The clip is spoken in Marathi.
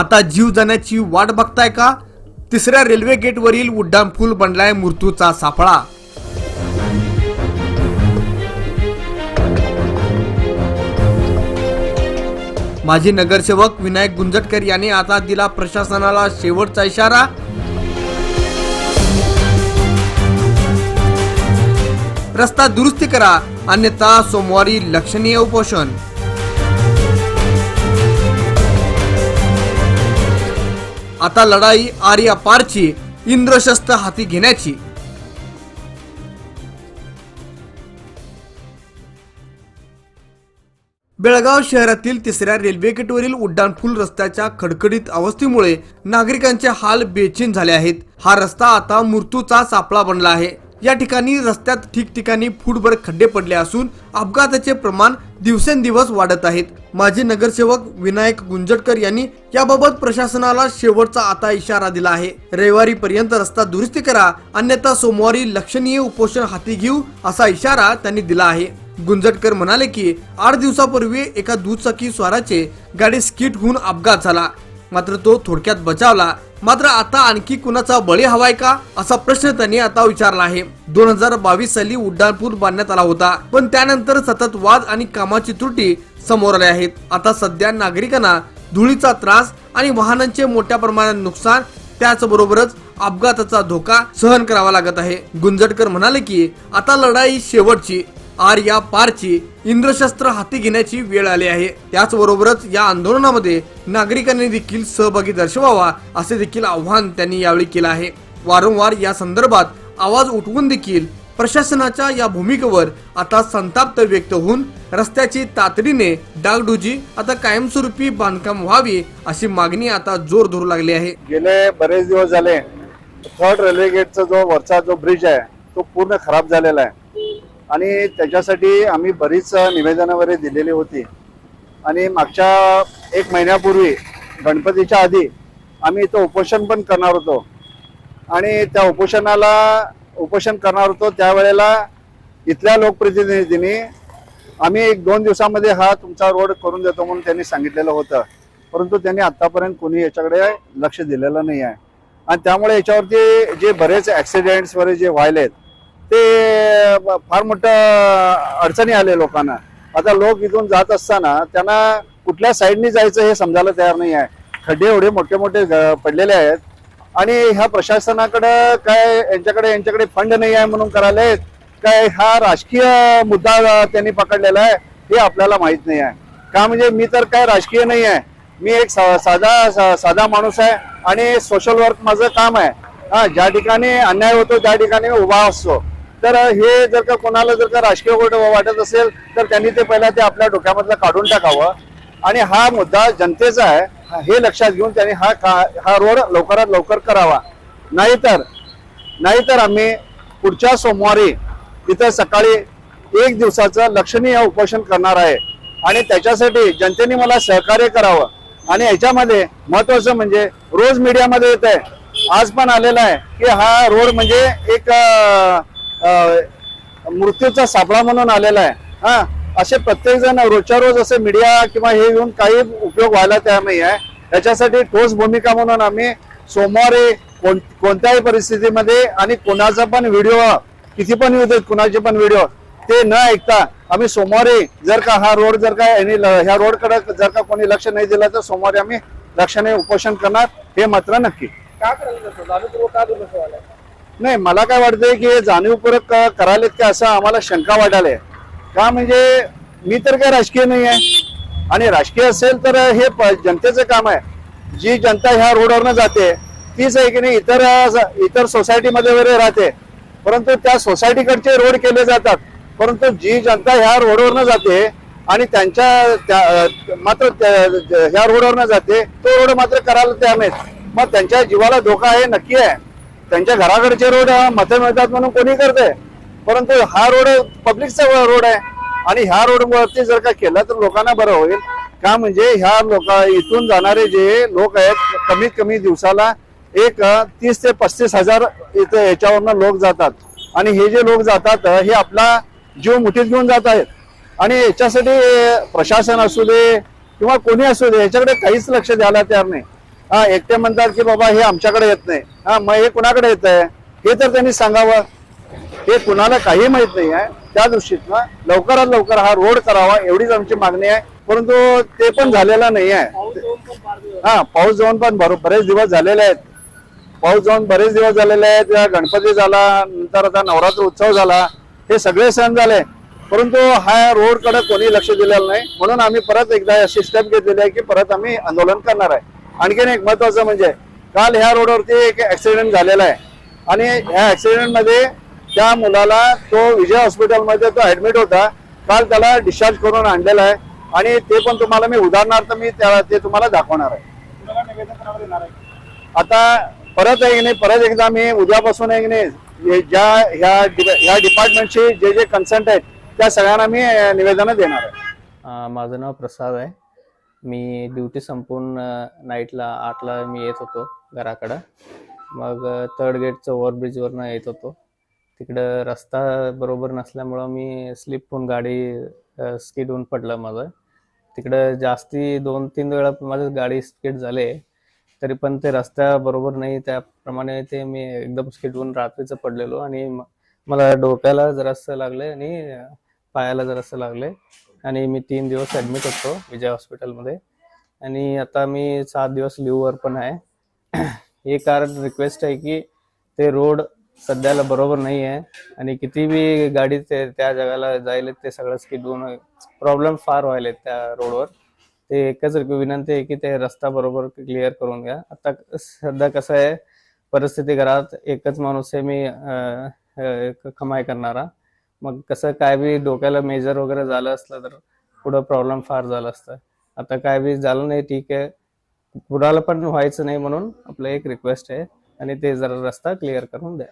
आता जीव जाण्याची वाट बघताय का? तिसऱ्या रेल्वे गेटवरील उड्डाण पूल बनलाय मृत्यूचा सापळा. माजी नगरसेवक विनायक गुंजटकर यांनी आता दिला प्रशासनाला शेवटचा इशारा. रस्ता दुरुस्ती करा. अन्यथा सोमवारी लक्षणीय उपोषण. आता लढाई आर्या पारची इंद्रशस्त्र हाती घेण्याची. बेळगाव शहरातील तिसऱ्या रेल्वे गेटवरील उड्डाणपूल रस्त्याच्या खडखडीत अवस्थेमुळे नागरिकांचे हाल बेचीन झाले आहेत. हा रस्ता आता मृत्यूचा सापळा बनला आहे. या ठिकाणी रस्त्यात ठिकठिकाणी फूटभर खड्डे पडले असून अपघाताचे प्रमाण दिवसेंदिवस वाढत आहेत. माजी नगरसेवक विनायक गुंजटकर यांनी याबाबत प्रशासनाला शेवटचा आता इशारा दिला आहे. रविवारी पर्यंत रस्ता दुरुस्ती करा अन्यथा सोमवारी लक्षणीय उपोषण हाती घेऊ असा इशारा त्यांनी दिला आहे. गुंजटकर म्हणाले की आठ दिवसापूर्वी एका दुचाकी स्वाराचे गाडी स्किट होऊन अपघात झाला. मात्र तो थोडक्यात बचावला. मात्र आता आणखी कुणाचा बळी हवाय का असा प्रश्न त्यांनी आता विचारला आहे. दोन हजार बावीस साली उड्डाणपूल बांधण्यात आला होता. पण त्यानंतर सतत वाद आणि कामाची त्रुटी समोर आल्या आहेत. आता सध्या नागरिकांना धुळीचा त्रास आणि वाहनांचे मोठ्या प्रमाणात नुकसान त्याचबरोबरच अपघाताचा धोका सहन करावा लागत आहे. गुंजटकर म्हणाले की आता लढाई शेवटची. आर या पारची इंद्रशस्त्र हाती घेण्याची वेळ आली आहे. त्याचबरोबरच या आंदोलनामध्ये नागरिकांनी देखील सहभागी दर्शवावा असे देखील आव्हान त्यांनी यावेळी केलं आहे. वारंवार या संदर्भात आवाज उठवून देखील प्रशासनाच्या या भूमिकेवर आता संताप व्यक्त होऊन रस्त्याची तातडीने डागडुजी आता कायमस्वरूपी बांधकाम व्हावी अशी मागणी आता जोर धरू लागली आहे. गेले बरेच दिवस झाले. थर्ड रेल्वे गेटचा जो वरचा जो ब्रिज आहे तो पूर्ण खराब झालेला आहे. आणि त्याच्यासाठी आम्ही बरीच निवेदनं वगैरे दिलेली होती. आणि मागच्या एक महिन्यापूर्वी गणपतीच्या आधी आम्ही इथं उपोषण पण करणार होतो. आणि त्या उपोषणाला उपोषण करणार होतो त्यावेळेला इथल्या लोकप्रतिनिधींनी आम्ही एक दोन दिवसामध्ये हा तुमचा रोड करून देतो म्हणून त्यांनी सांगितलेलं होतं. परंतु त्यांनी आत्तापर्यंत कोणी याच्याकडे लक्ष दिलेलं नाही आहे. आणि त्यामुळे याच्यावरती जे बरेच ॲक्सिडेंट्स वगैरे जे व्हायलेत ते फार मोठं अडचणी आले लोकांना. आता लोक इथून जात असताना त्यांना कुठल्या साईडनी जायचं हे समजायला तयार नाही आहे. खड्डे एवढे मोठे मोठे पडलेले आहेत. आणि ह्या प्रशासनाकडे काय यांच्याकडे यांच्याकडे फंड नाही आहे म्हणून करायला आहेत काय हा राजकीय मुद्दा त्यांनी पकडलेला आहे हे आपल्याला माहीत नाही आहे. का म्हणजे मी तर काय राजकीय नाही आहे. मी एक सा- साधा सा- साधा माणूस आहे आणि सोशल वर्क माझं काम आहे. हा ज्या ठिकाणी अन्याय होतो त्या ठिकाणी उभा असतो. तर हे जर का कोणाला जर का राजकीय गोष्ट वाटत असेल तर त्यांनी ते पहिला ते आपल्या डोक्यामधलं काढून टाकावं. आणि हा मुद्दा जनतेचा आहे. हे लक्षात घेऊन त्यांनी हा का- हा रोड लवकरात लवकर करावा. नाहीतर नाहीतर आम्ही पुढच्या सोमवारी इथं सकाळी एक दिवसाचं लक्षणीय उपोषण करणार आहे. आणि त्याच्यासाठी जनतेने मला सहकार्य करावं. आणि याच्यामध्ये महत्वाचं म्हणजे रोज मीडियामध्ये येत आहे आज पण आलेला आहे की हा रोड म्हणजे एक मृत्यूचा सापळा म्हणून आलेला आहे. हा असे प्रत्येक जण रोजच्या रोज असे मीडिया किंवा हे येऊन काही उपयोग व्हायला तयार नाही आहे याच्यासाठी ठोस भूमिका म्हणून आम्ही सोमवारी कोण कोणत्याही परिस्थितीमध्ये आणि कोणाचा पण व्हिडिओ किती पण येऊ देत कुणाचे पण व्हिडिओ ते न ऐकता आम्ही सोमवारी जर का हा रोड जर का यांनी ह्या रोडकडे जर का कोणी लक्ष नाही दिलं तर सोमवारी आम्ही लक्षाने उपोषण करणार हे मात्र नक्की. का करायला नाही मला काय वाटतंय की हे जाणीवपूर्वक क- करायलेत का असं आम्हाला शंका वाटायला का म्हणजे मी तर काय राजकीय नाही आहे. आणि राजकीय असेल तर हे प- जनतेचं काम आहे. जी जनता ह्या रोडवरनं जाते तीच आहे की नाही इतर इतर सोसायटीमध्ये वगैरे राहते. परंतु त्या सोसायटीकडचे रोड केले जातात. परंतु जी जनता ह्या रोडवरनं जाते आणि त्यांच्या त्या- मात्र त्या- ह्या रोडवरनं जाते तो रोड मात्र करायला तयार नाहीत. मग त्यांच्या जीवाला धोका आहे नक्की आहे. त्यांच्या घराकडचे रोड मते मिळतात म्हणून कोणी करते परंतु हा रोड पब्लिकचा रोड आहे. आणि ह्या रोडवरती जर का केलं तर लोकांना बरं होईल. का म्हणजे ह्या लोक इथून जाणारे जे लोक आहेत कमीत कमी दिवसाला एक तीस ते पस्तीस हजार इथे याच्यावरनं लोक जातात. आणि हे जे लोक जातात हे आपला जीव मुठीत घेऊन जात आहेत. आणि याच्यासाठी प्रशासन असू दे किंवा कोणी असू दे याच्याकडे काहीच लक्ष द्यायला तयार नाही. हा एकटे म्हणतात की बाबा हे आमच्याकडे येत नाही. हा मग हे कुणाकडे येत आहे हे तर त्यांनी सांगावं. हे कुणाला काही माहीत नाही आहे. त्या दृष्टीतनं लवकरात लवकर हा रोड करावा एवढीच आमची मागणी आहे. परंतु ते पण झालेला नाही आहे. हा पाऊस जाऊन पण बरेच दिवस झालेले आहेत. पाऊस जाऊन बरेच दिवस झालेले आहेत. या गणपती झाला नंतर आता नवरात्र उत्सव झाला हे सगळे सण झाले. परंतु हा रोडकडे कोणी लक्ष दिलेलं नाही. म्हणून आम्ही परत एकदा अशी स्टेप घेतलेली आहे की परत आम्ही आंदोलन करणार आहे. आणखीन एक महत्वाचं म्हणजे काल ह्या रोडवरती एक ऍक्सिडेंट झालेला आहे. आणि ह्या ऍक्सिडेंटमध्ये त्या मुलाला तो विजय हॉस्पिटलमध्ये तो ऍडमिट होता. काल त्याला डिस्चार्ज करून आणलेला आहे. आणि ते पण तुम्हाला मी उदाहरणार्थ मी त्या ते तुम्हाला दाखवणार आहे. आता परत आहे की नाही? परत एकदा मी उद्यापासून आहे की नाही? ज्या ह्या डि- ह्या डिपार्टमेंटचे जे जे कन्सर्ट आहेत त्या सगळ्यांना मी निवेदन देणार आहे. अं, माझं नाव प्रसाद आहे. मी ड्युटी संपवून नाईटला आठला मी येत होतो. घराकडं. मग थर्ड गेटचं ओव्हरब्रिजवरनं येत होतो. तिकडं रस्ता बरोबर नसल्यामुळं मी स्लिप होऊन गाडी स्किड होऊन पडलं माझं. तिकडं जास्ती दोन तीन वेळा माझं गाडी स्किड झाले तरी पण ते रस्त्या बरोबर नाही. त्याप्रमाणे ते मी एकदम स्किड होऊन रात्रीचं पडलेलो आणि मला डोक्याला जरासं लागलं आणि पायाला जरासं लागले आणि मी तीन दिवस ॲडमिट होतो विजय हॉस्पिटलमध्ये आणि आता मी सात दिवस लिव्हवर पण आहे. हे कारण रिक्वेस्ट आहे की ते रोड सध्याला बरोबर नाही आहे. आणि किती बी गाडी ते त्या जगाला जायले ते सगळं स्किड होऊन प्रॉब्लेम फार व्हायलेत त्या रोडवर ते एकच विनंती आहे की ते रस्ता बरोबर क्लिअर करून घ्या. आता सध्या कसं आहे परिस्थिती घरात एकच माणूस आहे मी कमाई करणारा. मग कसं काय बी डोक्याला मेजर वगैरे झालं असलं तर पुढं प्रॉब्लेम फार झाला असतं. आता काय बी झालं नाही ठीक आहे. कुणाला पण व्हायचं नाही म्हणून आपलं एक रिक्वेस्ट आहे. आणि ते जरा रस्ता क्लिअर करून द्या.